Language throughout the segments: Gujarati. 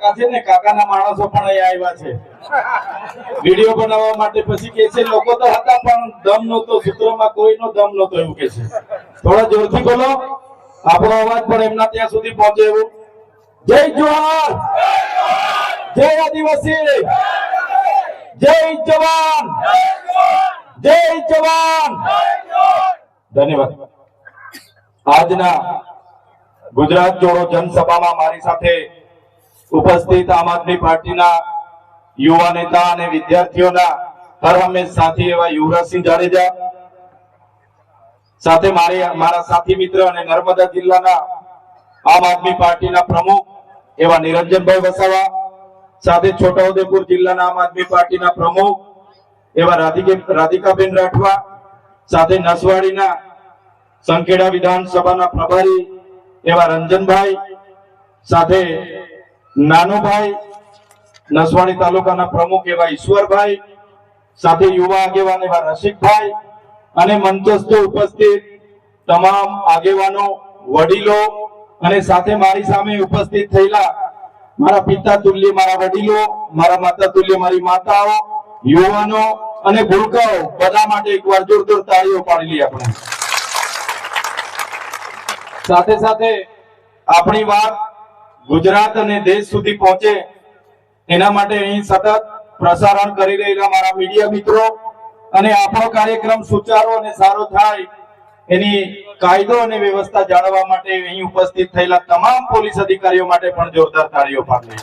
કાકા છે ને, કાકાના માણસો પણ અહીંયા આવ્યા છે. વીડિયો બનાવવા માટે પછી કે છે, લોકો તો હતા, પણ દમ નતો સૂત્રમાં કોઈનો દમ નતો એવું કે છે. થોડા જોરથી બોલો. આપણો અવાજ પણ એમના ત્યાં સુધી પહોંચે એવું. જય જવાન! જય આદિવાસી! જય જવાન! જય જવાન! ધન્યવાદ. આજના ગુજરાત જોડો જનસભામાં મારી સાથે ઉપસ્થિત આમ આદમી પાર્ટીના યુવા નેતા અને વિદ્યાર્થીઓના હર હંમેશ સાથી એવા યુવરાજસિંહ જાડેજા, સાથે મારી મારા સાથી મિત્ર અને નર્મદા જિલ્લાના આમ આદમી પાર્ટીના પ્રમુખ એવા નિરંજનભાઈ વસાવા, સાથે છોટાઉદેપુર જિલ્લાના આમ આદમી પાર્ટીના પ્રમુખ એવા રાધિકે રાધિકાબેન રાઠવા, સાથે નસવાડીના સંખેડા વિધાનસભાના પ્રભારી એવા રંજનભાઈ, સાથે નાનુભાઈ નસવાડી તાલુકાના પ્રમુખ એવા ઈશ્વરભાઈ, સાથે યુવા આગેવાન એવા રસિકભાઈ અને મંચસ્થ ઉપસ્થિત તમામ આગેવાનો, વડીલો અને સાથે મારી સામે ઉપસ્થિત થયેલા મારા પિતા તુલ્ય, મારા વડીલો, મારા માતા તુલ્ય, મારી માતાઓ, યુવાનો અને ભૂલકાઓ બધા માટે એકવાર જોરદાર તાળીઓ પાડી આપણે. સાથે સાથે આપણી વાત ગુજરાત અને દેશ સુધી પહોંચે, એના માટે અહીં સતત પ્રસારણ કરી રહેલા મારા મીડિયા મિત્રો અને આપણો કાર્યક્રમ સુચારો અને સારો થાય, એની કાયદો અને વ્યવસ્થા જાળવવા માટે અહીં ઉપસ્થિત થયેલા તમામ પોલીસ અધિકારીઓ માટે પણ જોરદાર તાળીઓ પાડીએ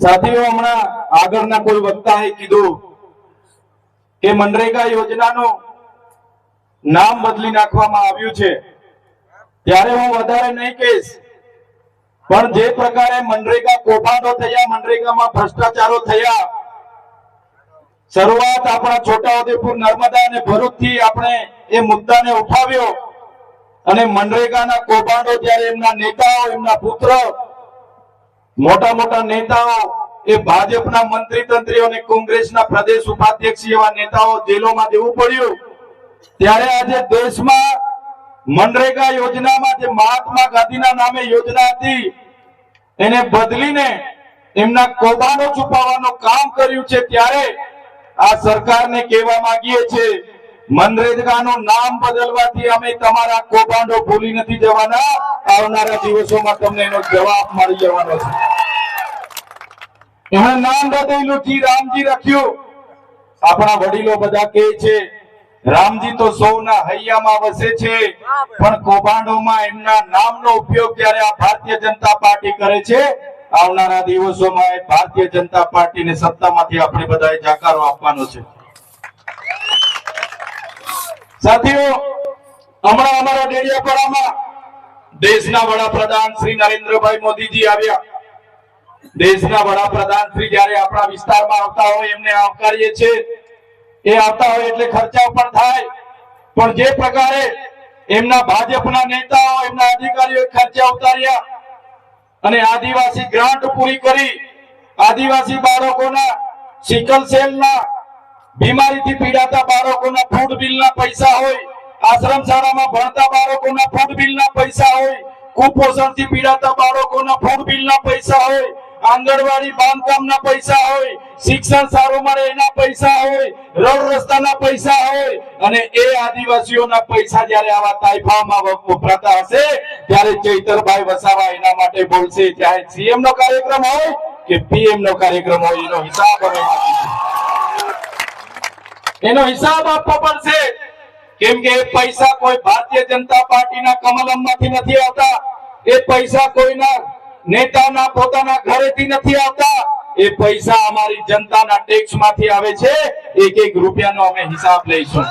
સાથીઓ, હમણાં આગળના કોઈ વક્તાએ કીધું કે મનરેગા યોજનાનું નામ બદલી નાખવામાં આવ્યું છે. ત્યારે હું વધારે નહીં કહીશ. પણ જે પ્રકારે મનરેગા કૌભાંડો થયા, મનરેગામાં ભ્રષ્ટાચારો થયા, શરૂઆત આપણા છોટાઉદેપુર નર્મદા અને ભરૂચથી આપણે એ મુદ્દાને ઉઠાવ્યો. અને મનરેગાના કૌભાંડો જ્યારે એમના નેતાઓ, એમના પુત્ર, મોટા મોટા નેતાઓ, એ ભાજપના મંત્રી તંત્રીઓ અને કોંગ્રેસના પ્રદેશ ઉપાધ્યક્ષ એવા નેતાઓ જેલોમાં દેવું પડ્યું. ત્યારે આજે દેશમાં મનરેગા યોજનામાં જે મહાત્મા ગાંધીના નામે યોજના હતી, એને બદલીને એમના કૌભાંડો છુપાવવાનું કામ કર્યું છે ત્યારે આ સરકારને કહેવા માંગીએ છીએ, મનરેગાનું નામ બદલવાથી અમે તમારા કૌભાંડો ભૂલી નથી જવાના. આવનારા દિવસોમાં તમને એનો જવાબ મળી જવાનો છે. એમણે નામ બદલેલું જી રામજી રાખ્યું. આપણા વડીલો બધા કહે છે રામજી તો સૌના હૈયામાં વસે છે. પણ કૌભાંડોમાં એમના નામનો ઉપયોગ ત્યારે આ ભારતીય જનતા પાર્ટી કરે છે આવનારા દિવસોમાં ભારતીય જનતા પાર્ટીને સત્તામાંથી આપણે બધાએ જાકારો આપવાનો છે. સાથીઓ હમણાં અમારા ડેડિયાપાડામાં દેશના વડાપ્રધાન શ્રી નરેન્દ્રભાઈ મોદીજી આવ્યા. દેશના વડાપ્રધાન શ્રી જયારે આપણા વિસ્તારમાં આવતા હોય એમને આવકારીએ છીએ. એ આવતા હોય એટલે ખર્ચા પણ થાય. પણ જે પ્રકારે એમના ભાજપના નેતાઓ, એમના અધિકારીઓ ખર્ચા ઉતાર્યા અને આદિવાસી ગ્રાન્ટ પૂરી કરી, આદિવાસી બાળકોના સિકલ સેલના બીમારીથી પીડાતા બાળકોના ફૂડ બિલના પૈસા હોય, આશ્રમ શાળામાં ભણતા બાળકોના ફૂડ બિલના પૈસા હોય, કુપોષણથી પીડાતા બાળકોના ફૂડ બિલના પૈસા હોય આંગણવાડી, બાંધકામના પૈસા હોય, શિક્ષણ સારું મળે એના પૈસા હોય, રોડ રસ્તાના પૈસા હોય, અને એ આદિવાસીઓના પૈસા જ્યારે આવા તાઇફામાં વપરાતા હશે, ત્યારે ચૈતરભાઈ વસાવા એના માટે બોલશે. ચાહે સીએમ નો કાર્યક્રમ હોય કે પીએમ નો કાર્યક્રમ હોય, એનો હિસાબ હવે એનો હિસાબ આપવો પડશે. કેમ કે એ પૈસા કોઈ ભારતીય જનતા પાર્ટીના કમલમમાંથી નથી આવતા. એ પૈસા કોઈના નેતાના પોતાના ઘરેથી નથી આવતા. એ પૈસા અમારી જનતાના ટેક્સમાંથી આવે છે. એક એક રૂપિયાનો અમે હિસાબ લઈશું.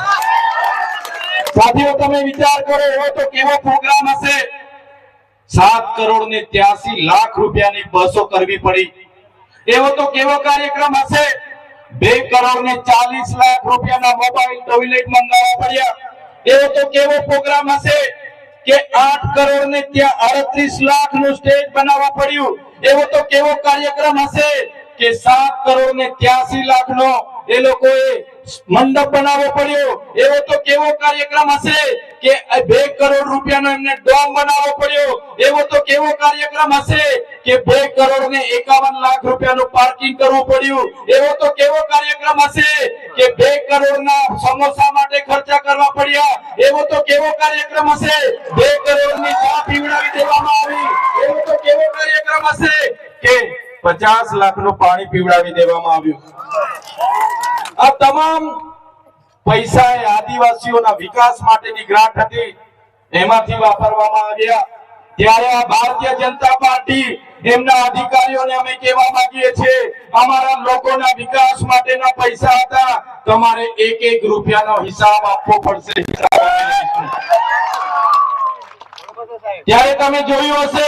સાથીઓ, તમે વિચાર કરો, એવો તો કેવો પ્રોગ્રામ હશે? સાત કરોડ ને ત્યાસી લાખ રૂપિયાની બસો કરવી પડી. એવો તો કેવો કાર્યક્રમ હશે? બે કરોડ ને ચાલીસ લાખ રૂપિયાના મોબાઈલ ટોયલેટ મંગાવવા પડ્યા. એવો તો કેવો પ્રોગ્રામ હશે? કે આઠ કરોડ ને ત્યાં અડત્રીસ લાખનું સ્ટેજ બનાવવા પડ્યું. એવો તો કેવો કાર્યક્રમ હશે કે સાત કરોડ ને ત્યાસી લાખ નો એ લોકોએ મંડપ બનાવવો પડ્યો. એવો તો કેવો કાર્યક્રમ હશે કે બે કરોડ રૂપિયાનો એમને ડોમ બનાવવો પડ્યો. એવો તો કેવો કાર્યક્રમ હશે કે બે કરોડ ને એકાવન લાખ રૂપિયાનું પાર્કિંગ કરવું પડ્યું. એવો તો કેવો કાર્યક્રમ હશે કે બે કરોડ ના સમોસા માટે ખર્ચા કરવા પડ્યા. એવો તો કેવો કાર્યક્રમ હશે? બે કરોડની ચા પીવડાવી દેવામાં આવી. એવો તો કેવો કાર્યક્રમ હશે કે પચાસ લાખનું પાણી પીવડાવી દેવામાં આવ્યું. આ તમામ પૈસા એ આદિવાસીઓના વિકાસ માટેની ગ્રાન્ટ હતી. એમાંથી વાપરવામાં આવ્યા. ત્યારે આ ભારતીય જનતા પાર્ટી એમના અધિકારીઓને અમે કહેવા માંગીએ છીએ, અમારા લોકોના વિકાસ માટેના પૈસા હતા. તમારે એક એક રૂપિયાનો હિસાબ આપવો પડશે. ત્યારે તમે જોયું હશે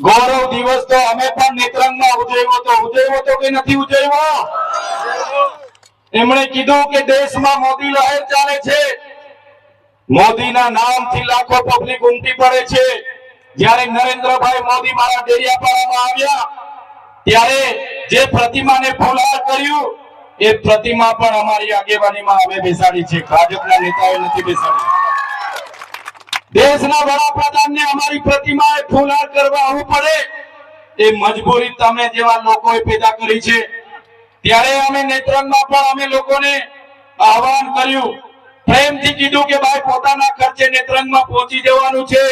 ગૌરવ દિવસ તો અમે પણ નેત્રંગમાં ઉજવ્યો તો ઉજવ્યો તો કે નથી ઉજવ્યો? એમણે કીધું કે દેશમાં મોદી લહેર ચાલે છે. મોદીના નામથી લાખો પબ્લિક ઉમટી પડે છે. જ્યારે નરેન્દ્રભાઈ મોદી મારા ડેરિયાપાડામાં આવ્યા, ત્યારે જે પ્રતિમાને ફુલાર કર્યું, એ પ્રતિમા પણ અમારી આગેવાનીમાં અમે બેસાડી છે. ભાજપના નેતાઓએ નથી બેસાડી દેશના વડાપ્રધાનને અમારી પ્રતિમાએ ફુલાર કરવા આવવું પડે, એ મજબૂરી તમે જેવા લોકોએ પેદા કરી છે. ત્યારે અમે નેત્રંગમાં પણ અમે લોકોને આહવાન કર્યું. પ્રેમથી કીધું કે ભાઈ પોતાના ખર્ચે નેત્રંગમાં પહોંચી જવાનું છે.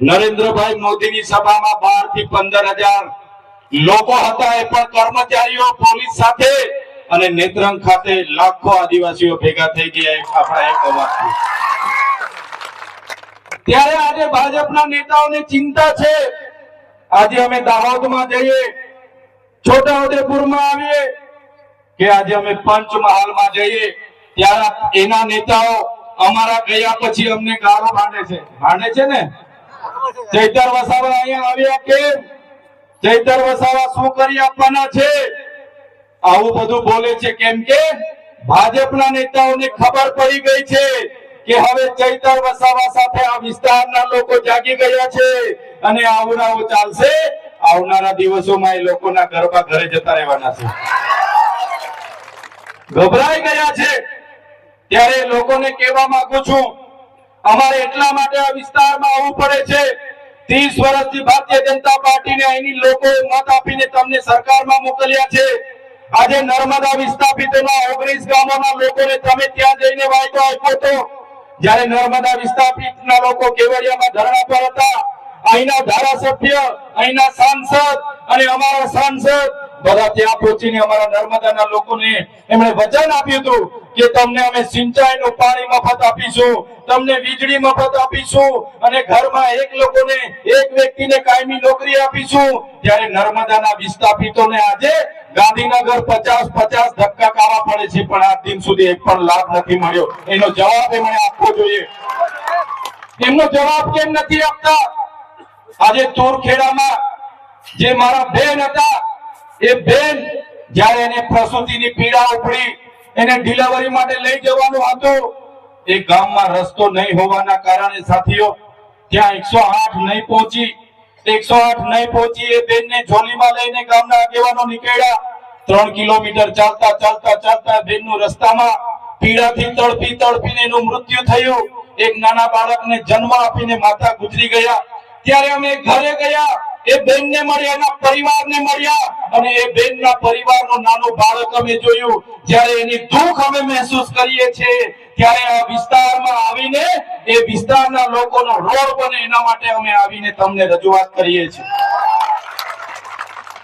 નરેન્દ્રભાઈ મોદીની સભામાં બારથી પંદર હજાર લોકો હતા એ પણ કર્મચારીઓ, પોલીસ સાથે અને નેત્રંગ ખાતે લાખો આદિવાસીઓ ભેગા થઈ ગયા. આપણા એક અવાજથી ત્યારે આજે ભાજપના નેતાઓને ચિંતા છે. આજે અમે દાહોદમાં જઈએ, છોટાઉદેપુરમાં આવીએ, કે આજે અમે પંચમહાલમાં જઈએ, ત્યારે એના નેતાઓ અમારા ગયા પછી અમને ગાળો ભાંડે છે. ભાંડે છે ને? ચૈતર વસાવા અહીંયા આવ્યા કે ચૈતર વસાવા શું કરી આપવાના છે? આવું બધું બોલે છે કેમ કે ભાજપના નેતાઓને ખબર પડી ગઈ છે. કે હવે ચૈતર વસાવા સાથે આ વિસ્તારના લોકો જાગી ગયા છે અને આવું આવું ચાલશે. આવનારા દિવસોમાં એ લોકોના ગરબા ઘરે જતા રહેવાના છે. ગભરાઈ ગયા છે. ત્યારે લોકોને કહેવા માંગુ છું, અમારે એટલા માટે આ વિસ્તારમાં આવવું પડે છે. ત્રીસ વર્ષથી ભારતીય જનતા પાર્ટીને અહીંની લોકો મત આપીને તમને સરકારમાં મોકલ્યા છે. આજે નર્મદા વિસ્થાપિતોના ઓગણીસ ગામોના લોકોને તમે ત્યાં જઈને વાયદો આપ્યો હતો જ્યારે નર્મદા વિસ્થાપિતના લોકો કેવડિયામાં ધરણા પર હતા, અહીંના ધારાસભ્ય, અહીંના સાંસદ અને અમારા સાંસદ, બધા ત્યાં પહોંચીને અમારા નર્મદાના લોકોને એમણે વચન આપ્યું હતું કે તમને અમે સિંચાઈનું પાણી મફત આપીશું, તમને વીજળી મફત આપીશું અને ઘરમાં એક લોકોને, એક વ્યક્તિને કાયમી નોકરી આપીશું. ત્યારે નર્મદાના વિસ્થાપિતોને આજે ગાંધીનગર પચાસ પચાસ ધક્કા કાવા પડે છે, પણ આજ દિન સુધી એક પણ લાભ નથી મળ્યો. એનો જવાબ એમણે આપવો જોઈએ. એમનો જવાબ કેમ નથી આપતા? આજે તુરખેડામાં જે મારા બેન હતા, એ બેન જ્યારે એને પ્રસૂતિની પીડા ઉપડી એને ડિલિવરી માટે લઈ જવાનું હતું. એ ગામમાં રસ્તો નહીં હોવાના કારણે સાથીઓ, ત્યાં એકસો નહીં પહોંચી. એકસો નહીં પહોંચી એ બેનને ઝોલીમાં લઈને ગામના આગેવાનો નીકળ્યા. ત્રણ કિલોમીટર ચાલતા ચાલતા ચાલતા બેનનું રસ્તામાં પીડાથી તડપી તડપીને એનું મૃત્યુ થયું. એક નાના બાળકને જન્મ આપીને માતા ગુજરી ગયા. ત્યારે અમે ઘરે ગયા. એ બેનને મળ્યા, એના પરિવારને મળ્યા અને એ બેનના પરિવારનું નાનું બાળક અમે જોયું. જ્યારે એની દુઃખ અમે મહેસૂસ કરીએ છીએ, ત્યારે આ વિસ્તારમાં આવીને, એ વિસ્તારના લોકોનો રોડ બને એના માટે અમે આવીને તમને રજૂઆત કરીએ છીએ.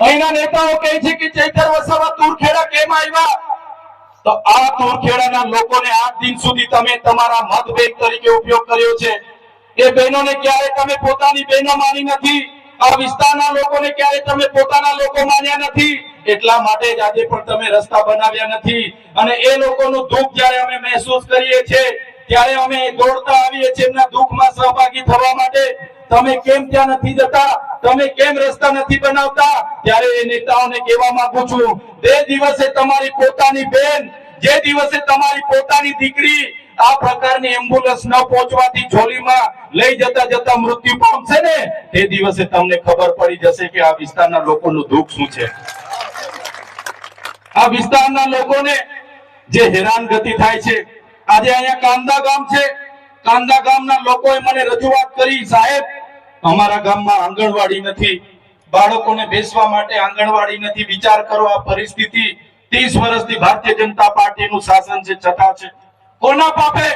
અહીંના નેતાઓ કહે છે કે ચૈતર વસાવા તુરખેડા કેમ આવ્યા? તો આ તુરખેડાના લોકોને આઠ દિન સુધી તમે તમારા મતભેદ તરીકે ઉપયોગ કર્યો છે. એ બહેનોને ક્યારે તમે પોતાની બહેનો માની નથી. આ વિસ્તારના લોકોને ક્યારે તમે પોતાના લોકો માન્યા નથી? એટલા માટે જ આજે પણ તમે રસ્તા બનાવ્યા નથી. અને એ લોકોનું દુઃખ જ્યારે અમે મહેસૂસ કરીએ છીએ, ત્યારે અમે દોડતા આવીએ છીએ એમના દુઃખમાં સહભાગી થવા માટે. તમે કેમ ત્યાં નથી જતા? તમે કેમ રસ્તા નથી બનાવતા? ત્યારે એ નેતાઓને કહેવા માંગુ છું, તે દિવસે તમારી પોતાની બેન, જે દિવસે તમારી પોતાની દીકરી આ પ્રકારની એમ્બ્યુલન્સ ન પહોંચવાથી ઝોલીમાં લઈ જતા જતા મૃત્યુ પામશે ને? તે દિવસે તમને ખબર પડી જશે કે આ વિસ્તારના લોકોનું દુઃખ શું છે. આ વિસ્તારના લોકોને જે હેરાનગતિ થાય છે, આજે અહીંયા કાંદા ગામ છે. કાંદા ગામના લોકોએ મને રજૂઆત કરી, સાહેબ, અમારા ગામમાં આંગણવાડી નથી. બાળકોને બેસવા માટે આંગણવાડી નથી. વિચાર કરો આ પરિસ્થિતિ. ત્રીસ વર્ષથી ભારતીય જનતા પાર્ટીનું શાસન છે છતાં છે કોના પાપે?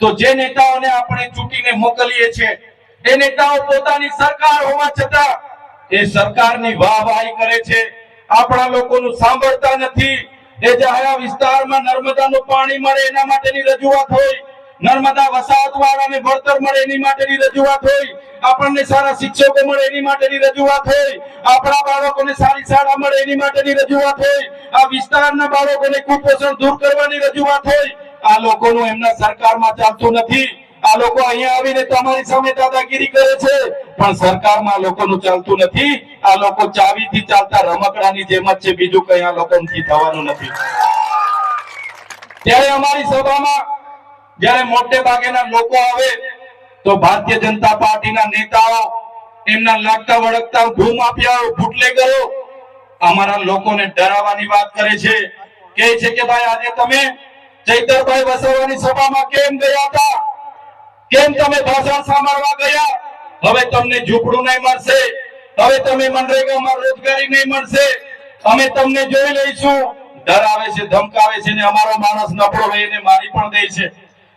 તો જે નેતાઓને આપણે ચૂંટીને મોકલીએ છીએ, એ નેતાઓ પોતાની સરકાર હોવા છતાં એ સરકારની વાહવાહી કરે છે. આપણા લોકોનું સાંભળતા નથી. એ જાહેર વિસ્તારમાં નર્મદાનું પાણી મળે એના માટેની રજૂઆત હોય, નર્મદા વસાહત વાળાને વળતર મળે એની માટેની રજૂઆત હોય, આપણને સારા શિક્ષકો મળે એની માટેની રજૂઆત હોય, આપણા બાળકોને સારી શાળા મળે એની માટેની રજૂઆત હોય, આ વિસ્તારના બાળકોને કુપોષણ દૂર કરવાની રજૂઆત હોય આ લોકોનું એમના સરકારમાં ચાલતું નથી. આ લોકો અહીંયા આવીને તમારી સામે દાદાગીરી કરે છે. પણ સરકારમાં લોકોનું ચાલતું નથી. આ લોકો ચાવીથી ચાલતા રમકડાની જેમ જ છે. બીજું કઈ આ લોકોથી થવાનું નથી. ત્યારે અમારી સભામાં જ્યારે મોટે ભાગેના લોકો આવે, તો ભારતીય જનતા પાર્ટીના નેતાઓ એમના લાગતા વળગતા ભૂમાફિયાઓ, બુટલેગરો અમારા લોકોને ડરાવવાની વાત કરે છે કે ભાઈ, આજે તમે ચૈતરભાઈ વસાવાની સભામાં કેમ ગયા હતા? કેમ તમે ભાષણ સાંભળવા ગયા? હવે તમને ઝૂંપડું નહીં મળશે. હવે તમે મનરેગામાં રોજગારી નહીં મળશે. અમે તમને જોઈ લઈશું. ડરાવે છે, ધમકાવે છે ને અમારો માણસ નબળો હોય એને મારી પણ દે છે.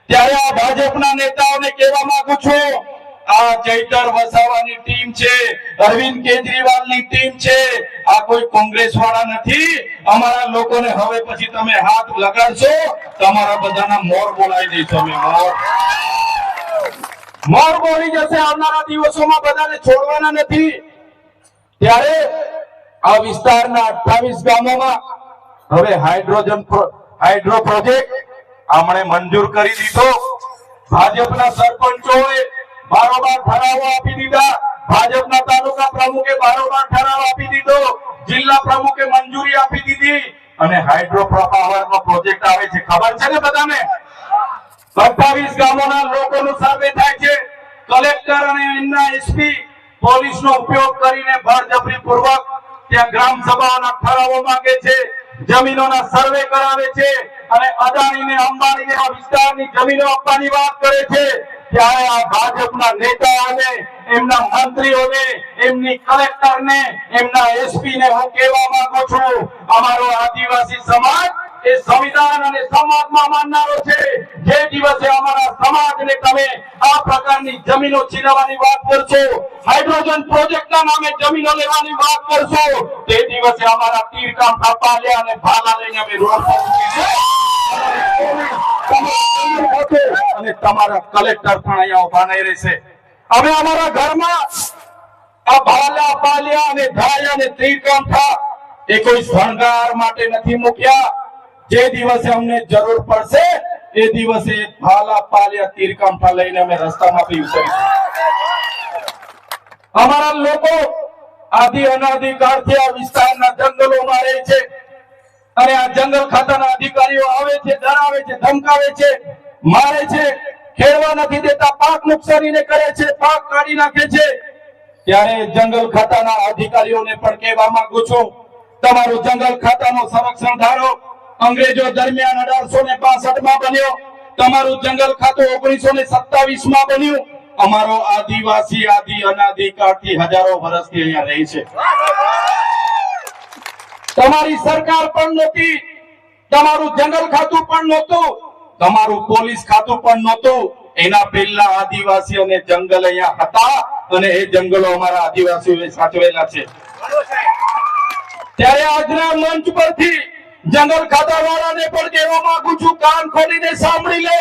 ત્યારે આ ભાજપના નેતાઓને કહેવા માંગુ છું આ ચૈતર વસાવાની ટીમ છે, અરવિંદ કેજરીવાલની ટીમ છે. આ કોઈ કોંગ્રેસ વાળા નથી. અમારા લોકોને હવે પછી તમે હાથ લગાડશો, તમારા બધાના મોર બોલાવી દઈશું અમે, મોર. મોર બોલી જશે આવનારા દિવસોમાં બધાને છોડવાના નથી. ત્યારે આ વિસ્તારના 28 ગામોમાં હવે હાઇડ્રોજન હાઇડ્રો પ્રોજેક્ટ આમણે મંજૂર કરી દીધો. ભાજપના સરપંચોએ બારોબાર ઠરાવો આપી દીધા. ભાજપના તાલુકા પ્રમુખે બારોબાર ઠરાવ આપી દીધો. જિલ્લા પ્રમુખે મંજૂરી આપી દીધી. અને હાઇડ્રો પાવર નો પ્રોજેક્ટ આવે છે. ખબર છે ને બધાને? સત્તાવીસ ગામોના લોકોનું સર્વે થાય છે. કલેક્ટર અને એમના એસપી પોલીસનો ઉપયોગ કરીને બળજબરી પૂર્વક ત્યાં ગ્રામ સભાઓના ઠરાવો માંગે છે. જમીનોના સર્વે કરાવે છે. અને અદાણીને અંબાણીને આ વિસ્તારની જમીનો આપવાની વાત કરે છે. ત્યારે આ ભાજપના નેતાઓને, એમના મંત્રીઓને, એમની કલેક્ટરને, એમના એસપી ને હું કહેવા માંગુ છું, અમારો આદિવાસી સમાજ એ સંવિધાન અને સમાજમાં માનનારો છે જે દિવસે અમારા સમાજને તમે આ પ્રકારની જમીનો છીનવાની વાત કરશો, હાઇડ્રોજન પ્રોજેક્ટના નામે જમીનો લેવાની વાત કરશો, તે દિવસે અમારા તીર કામ કપાલે અને ભાલા લઈને અમે રોડ પર. અને તમારા કલેક્ટર પણ અહીંયા ઊભા નહીં રહેશે. અમે અમારા ઘરમાં આ ભાલા, પાલ્યા અને ધાયા અને ત્રિકંઠા એ કોઈ શણગાર માટે નથી મૂક્યા. જે દિવસે અમને જરૂર પડશે, એ દિવસે ભાલા, પાલ્યા તીરકાંઠા લઈને અમે રસ્તામાં પી ઉતરીશું. અમારા લોકો આદિ અનાદિ કાળથી આ વિસ્તારના જંગલોમાં રહે છે. અને આ જંગલ ખાતાના અધિકારીઓ આવે છે, ડરાવે છે, ધમકાવે છે, મારે છે, ખેડવા નથી દેતા, પાક નુકસાનીને કરે છે, પાક કાઢી નાખે છે. ત્યારે જંગલ ખાતાના અધિકારીઓને પણ કહેવા માંગુ છું, તમારું જંગલ ખાતાનું સંરક્ષણ ધારો. અંગ્રેજો દરમિયાન અઢારસો ને માં બન્યો. તમારું જંગલ ખાતું ઓગણીસો ને સત્તાવીસમાં બન્યું. અમારો આદિવાસી, આદિ, અનાદિ કાળથી હજારો વર્ષથી અહીંયા રહી છે. તમારી સરકાર પણ નહોતી, તમારું જંગલ ખાતું પણ નહોતું, તમારું પોલીસ ખાતું પણ નહોતું. એના પહેલા આદિવાસી અને જંગલ અહીંયા હતા અને એ જંગલો અમારા આદિવાસીઓએ સાચવેલા છે. ત્યારે આજના મંચ પરથી જંગલ ખાતા વાળાને પણ કહેવા માંગુ છું, કાન ખોલીને સાંભળી લે.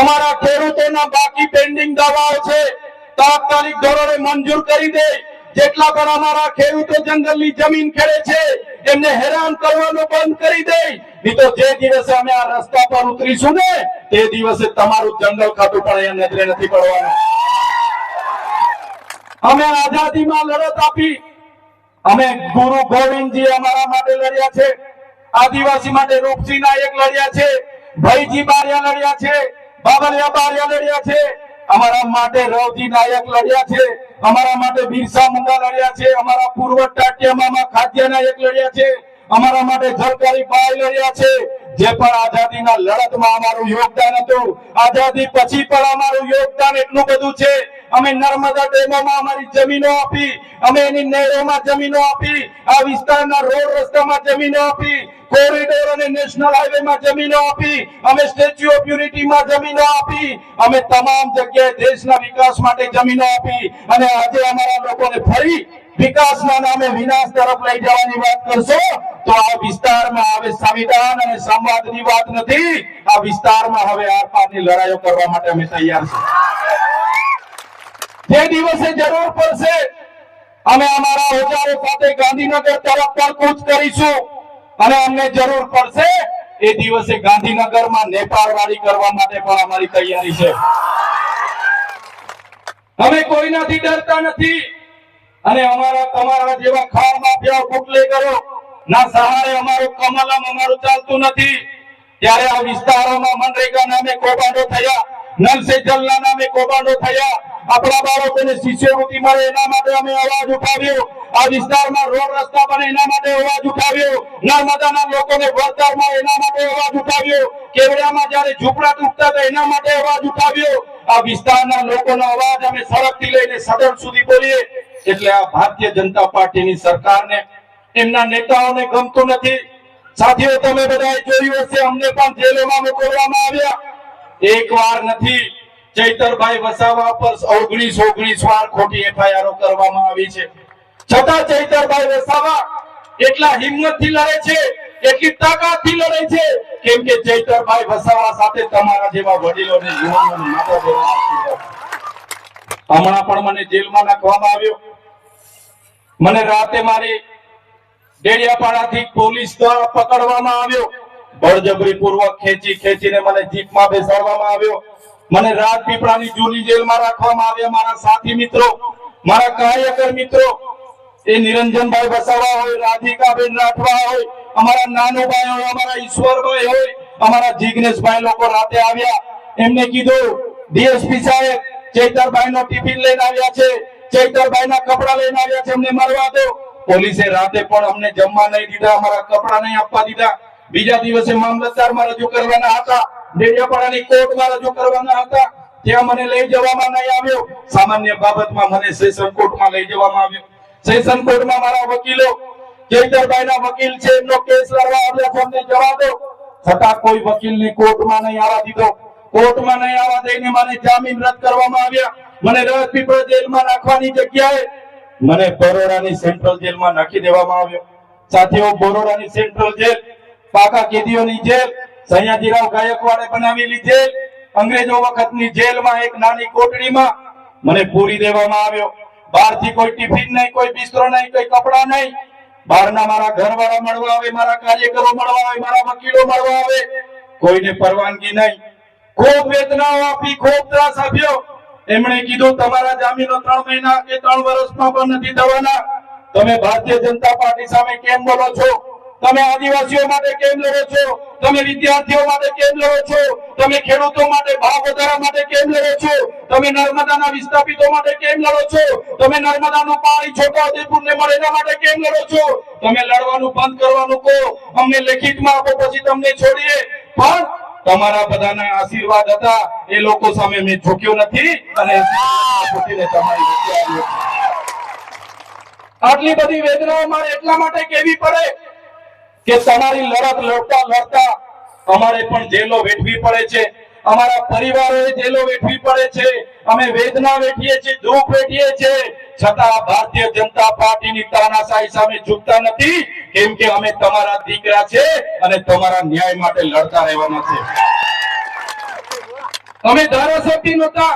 અમારા ખેડૂતોના બાકી પેન્ડિંગ દાવાઓ છે. તાત્કાલિક ધોરણે મંજૂર કરી દે. જેટલા પણ અમારા ખેડૂતો જંગલની જમીન ખેડે છે, એમને હેરાન કરવાનું બંધ કરી દે. તો જે દિવસે અમે આ રસ્તા પર ઉતરીશું ને, તે દિવસે તમારું જંગલ ખાતું પણ અહીંયા નજરે નથી પડવાનું. અમે આઝાદીમાં લડત આપી. અમે ગુરુ ગોવિંદજી અમારા માટે લડ્યા છે. આદિવાસી માટે રૂપસિંહ નાયક લડ્યા છે. ભાઈજી બારિયા લડ્યા છે. બાબરિયા બારિયા લડ્યા છે. અમારા માટે રવજી નાયક લડ્યા છે. અમારા માટે બિરસા મુંડા લડ્યા છે. અમારા પૂર્વ ટાટિયા મામા ખાદ્ય નાયક લડ્યા છે. અમારા માટે સરકારી બાઈ લડ્યા છે. જે પણ આઝાદીના લડતમાં અમારું યોગદાન હતું. આઝાદી પછી પણ અમારું યોગદાન એટલું બધું છે અમે નર્મદા ડેમોમાં અમારી જમીનો આપી, અમે એની નહેરોમાં જમીનો આપી, આ વિસ્તારના રોડ રસ્તામાં જમીનો આપી, કોરિડોર અને નેશનલ હાઈવેમાં જમીનો આપી, અમે સ્ટેચ્યુ ઓફ યુનિટીમાં જમીનો આપી, અમે તમામ જગ્યાએ દેશના વિકાસ માટે જમીનો આપી, અને આજે અમારા લોકોને ફરી વિકાસના નામે વિનાશ તરફ લઈ જવાની વાત કરશો, તો આ વિસ્તારમાં હવે સંવિધાન અને સંવાદની વાત નથી, આ વિસ્તારમાં હવે આરપારની લડાઈઓ કરવા માટે અમે તૈયાર છીએ. જે દિવસે જરૂર પડશે, અમે અમારા ઓજારો સાથે ગાંધીનગર તરફ પણ કૂચ કરીશું. અને અમને જરૂર પડશે એ દિવસે ગાંધીનગરમાં નેપાળવાળી કરવા માટે પણ અમારી તૈયારી છે. અમે કોઈનાથી ડરતા નથી. અને અમારા તમારા જેવા ખાણ માફિયાઓ બુટલે કરો. ના સહારે અમારું કમલમ અમારું ચાલતું નથી. ત્યારે આ વિસ્તારોમાં મનરેગા નામે કૌભાંડો થયા. નલ સે જલના નામે કૌભાંડો થયા. આપણા બાળકોને શિષ્યવૃત્તિ મળે એના માટે અમે અવાજ ઉઠાવ્યો. આ વિસ્તારમાં રોડ રસ્તા બને એના માટે અવાજ ઉઠાવ્યો. નર્મદાના લોકોને વળતર મળે એના માટે અવાજ ઉઠાવ્યો. કેવડામાં જયારે ઝૂંપડા તૂટતા હતા એના માટે અવાજ ઉઠાવ્યો. આ વિસ્તારના લોકોનો અવાજ અમે સડકથી લઈને સદન સુધી બોલીએ. એટલે આ ભારતીય જનતા પાર્ટીની સરકારને, એમના નેતાઓને ગમતું નથી. સાથીઓ, તમે બધાએ જોયું હશે, અમને પણ જેલોમાં મોકલવામાં આવ્યા. એક વાર નથી ચૈતરભાઈ વસાવા પર ઓગણીસ ઓગણીસ વાર ખોટી એફઆઈઆર કરવામાં આવી છે. છતાં ચૈતરભાઈ વસાવા એટલા હિંમતથી લડે છે એટલી તાકાતથી લડે છે. કેમ કે ચૈતરભાઈ વસાવા સાથે તમારા જેવા વડીલો ને હમણાં પણ મને જેલમાં નાખવામાં આવ્યો. મને રાતે મારી ડેડિયાપાડા થી પોલીસ દ્વારા પકડવામાં આવ્યો. બળજબરી પૂર્વક ખેંચી ખેંચીને મને જીપમાં બેસાડવામાં આવ્યો. મને રાજપીપળાની જૂની જેલમાં રાખવામાં આવ્યા મારા સાથી મિત્રો, મારા કાર્યકર મિત્રો. એ નિરંજનભાઈ વસાવા હોય, રાધિકાબેન રાઠવા હોય, અમારા નાનુભાઈ હોય, અમારા ઈશ્વરભાઈ હોય, અમારા જીગ્નેશભાઈ લોકો રાતે આવ્યા. એમને કીધું, ડીએસપી સાહેબ ચૈતરભાઈ નો ટિફિન લઈને આવ્યા છે ચૈતરભાઈ ના કપડા લઈને આવ્યા છે અમને મરવા દો. પોલીસે રાતે પણ અમને જમવા નહીં દીધા, અમારા કપડા નહીં આપવા દીધા. બીજા દિવસે મામલતદારમાં રજૂ કરવાના હતા. ડેડિયાપાડાની કોર્ટમાં રજૂ કરવાના હતા. ત્યાં મને લઈ જવામાં નહીં આવ્યો. સામાન્ય બાબતમાં મને સેશન કોર્ટમાં લઈ જવામાં આવ્યો. સેશન કોર્ટમાં મારા વકીલો ચૈતરભાઈના વકીલ છે, એમનો કેસ લડવા આવ્યા છે જવા દો. છતાં કોઈ વકીલને કોર્ટમાં નહીં આવવા દીધો. કોર્ટમાં નહીં આવવા દઈને મને જામીન રદ કરવામાં આવ્યા. મને રાજપીપળા જેલમાં નાખવાની જગ્યાએ મને બરોડાની સેન્ટ્રલ જેલમાં નાખી દેવામાં આવ્યો. સાથીઓ, બરોડાની સેન્ટ્રલ જેલ પાકા કેદીઓની જેલ સયાજીરાવ ગાયકવાડે બનાવેલી જેલ, અંગ્રેજો વખતની જેલમાં એક નાની કોટડીમાં મને પૂરી દેવામાં આવ્યો. બહારથી કોઈ ટિફિન નહીં, કોઈ બિસ્તરો નહીં, કોઈ કપડા નહીં. બહારના મારા ઘરવાળા મળવા આવે, મારા કાર્યકરો મળવા આવે, મારા વકીલો મળવા આવે. કોઈને પરવાનગી નહીં. ખૂબ વેદનાઓ આપી, ખૂબ ત્રાસ આપ્યો. એમણે કીધું, તમારા જામીનો ત્રણ મહિના કે ત્રણ વર્ષમાં પણ નથી થવાના. તમે ભારતીય જનતા પાર્ટી સામે કેમ બોલો છો? તમે આદિવાસીઓ માટે કેમ લડો છો, તમે વિદ્યાર્થીઓ માટે કેમ લડો છો, તમે ખેડૂતો માટે ભાવ વધારા માટે કેમ લડો છો, તમે નર્મદાના વિસ્થાપિતો માટે કેમ લડો છો, તમે નર્મદાનું પાણી છોટાઉદેપુરને મળે એના માટે કેમ લડો છો. તમે લડવાનું બંધ કરવાનું કહો, અમને લેખિતમાં આપો, પછી તમને છોડીએ. પણ તમારા બધાના આશીર્વાદ હતા, એ લોકો સામે મેં ઝૂક્યો નથી અને તમારી આટલી બધી વેદનાઓ મારે એટલા માટે કેવી પડે? કે તમારી લડત લડતા લડતા અમારે પણ જેલો વેઠવી પડે છે. અમારા પરિવારોએ જેલો વેઠવી પડે છે. અમે વેદના વેઠીએ છીએ, દુઃખ વેઠીએ છીએ. છતાં ભારતીય જનતા પાર્ટીની તાનાશાહી સામે ઝૂકતા નથી. કેમ કે અમે તમારા દીકરા છે અને તમારા ન્યાય માટે લડતા રહેવાના છે. અમે ધારાસભ્ય નતા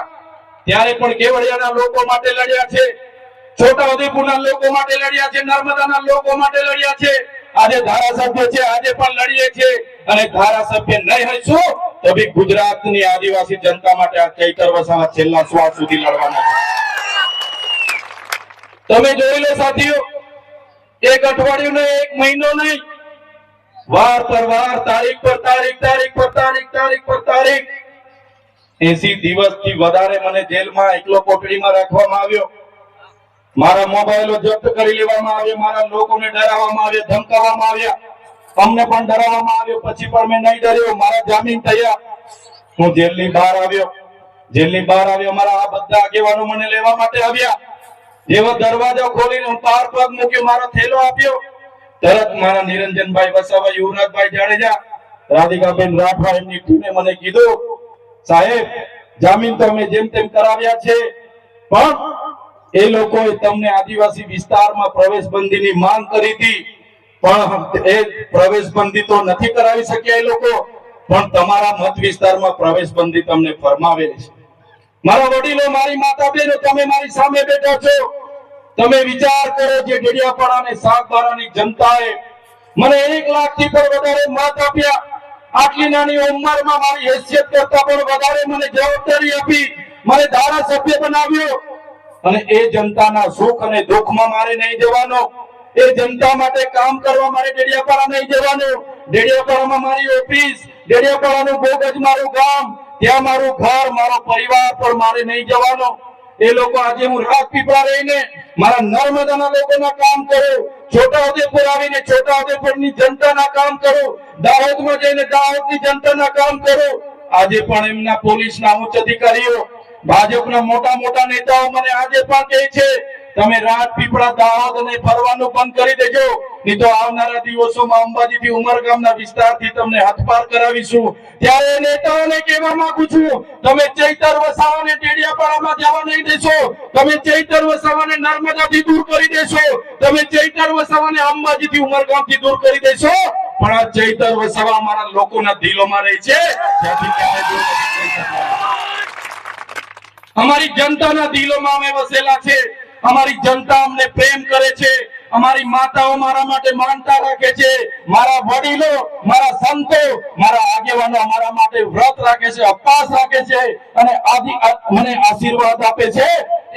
ત્યારે પણ કેવડિયાના લોકો માટે લડ્યા છે. છોટાઉદેપુરના લોકો માટે લડ્યા છે. નર્મદાના લોકો માટે લડ્યા છે. આજે ધારાસભ્ય છે, આજે પણ લડીએ છીએ. અને ધારાસભ્ય નહીં હશું તો બી ગુજરાતની આદિવાસી જનતા માટે આ ચૈતર વસાવા છેલ્લા શ્વાસ સુધી લડવાના છે. તમે જોઈ લો સાથીઓ, એક અઠવાડિયું નહીં, એક મહિનો નહીં. વાર પર વાર, તારીખ પર તારીખ તારીખ પર તારીખ તારીખ પર તારીખ. એસી દિવસથી વધારે મને જેલમાં એકલો કોટડીમાં રાખવામાં આવ્યો. મારા મોબાઈલો જપ્ત કરી લેવામાં આવ્યા, મારા લોકોને ડરાવવામાં આવ્યા, ધમકાવવામાં આવ્યા. અમને પણ ડરાવવામાં આવ્યો, પછી પણ મેં નહીં ડર્યો, મારા જામીન થયા. હું જેલની બહાર આવ્યો. જેલની બહાર આવ્યો, મારા આ બધા આગેવાનો મને લેવા માટે આવ્યા. જેવો દરવાજો ખોલીને હું પાર પગ મૂક્યો, મારો થેલો આપ્યો. તરત મારા નિરંજનભાઈ વસાવા યુવરાજભાઈ જાડેજા, રાધિકાબેન રાઠવા એમની ટીમે મને કીધું, સાહેબ, જામીન તો અમે જેમ તેમ કરાવ્યા છે, પણ એ લોકોએ તમને આદિવાસી વિસ્તારમાં પ્રવેશ બંધીની માંગ કરી હતી, પણ એ પ્રવેશ બંધી તો નથી કરાવી શક્યા એ લોકો, પણ તમારા મત વિસ્તારમાં પ્રવેશ બંધી તમને ફરમાવેલી છે. મારા વડીલો, મારી માતા બહેનો તમે મારી સામે બેઠા છો. તમે વિચાર કરો જે ડેડિયાપાડા અને સાગબારાની જનતાએ મને એક લાખથી પણ વધારે મત આપ્યા. આટલી નાની ઉંમરમાં મારી હેસિયત કરતા પણ વધારે મને જવાબદારી આપી. મને ધારાસભ્ય બનાવ્યો. અને એ જનતાના સુખ અને દુઃખમાં મારે નહીં જવાનો. એ જનતા માટે કામ કરવા મારે ડેડિયાપાડા નહીં જવાનું. ડેડિયાપાડામાં મારી ઓફિસ, ડેડિયાપાડાનું બોગજ મારું ગામ, ત્યાં મારું ઘર, મારો પરિવાર પણ મારે નહીં જવાનો. એ લોકો આજે હું રાજપીપળા રહીને મારા નર્મદાના લોકોના કામ કરું, છોટાઉદેપુર આવીને છોટાઉદેપુરની જનતાના કામ કરું, દાહોદમાં જઈને દાહોદની જનતાના કામ કરું. આજે પણ એમના પોલીસના ઉચ્ચ અધિકારીઓ ભાજપના મોટા મોટા નેતાઓ મને આજે પણ કહે છે, તમે રાજપીપળા દાહોદ અને ફરવાનું બંધ કરી દેજો, નહીં તો આવનારા દિવસોમાં અંબાજીથી ઉમરગામના વિસ્તારથી તમને હથપાર કરાવીશું ત્યારે નેતાઓને કહેવા માંગુ છું, તમે ચૈતર વસાવાને ડેડિયાપાડામાં જવા નહીં દેશો, તમે ચૈતર વસાવાને નર્મદાથી દૂર કરી દેશો, તમે ચૈતર વસાવાને ઉમરગામથી દૂર કરી દેશો પણ આ ચૈતર વસાવા અમારા લોકોના દિલોમાં રહે છે, ત્યાંથી ક્યારે દૂર કરી શકવાના. અમારી જનતાના દિલોમાં અમે વસેલા છે. અમારી જનતા અમને પ્રેમ કરે છે. અમારી માતાઓ મારા માટે માનતા રાખે છે. મારા વડીલો, મારા સંતો, મારા આગેવાનો અમારા માટે વ્રત રાખે છે, અપાસ રાખે છે અને મને આશીર્વાદ આપે છે.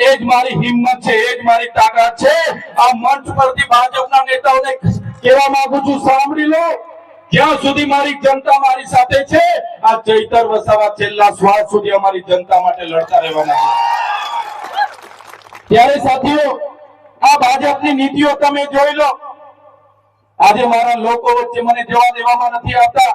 એ જ મારી હિંમત છે, એ જ મારી તાકાત છે. આ મંચ પરથી ભાજપના નેતાઓને કહેવા માંગુ છું, સાંભળી લો. જ્યાં સુધી મારી જનતા મારી સાથે છે, આ ચૈતર વસાવા છેલ્લા શ્વાસ સુધી અમારી જનતા માટે લડતા રહેવાના છે. ત્યારે સાથીઓ, આ ભાજપની નીતિઓ તમે જોઈ લો. આજે મારા લોકો વચ્ચે મને જવા દેવામાં નથી આવતા.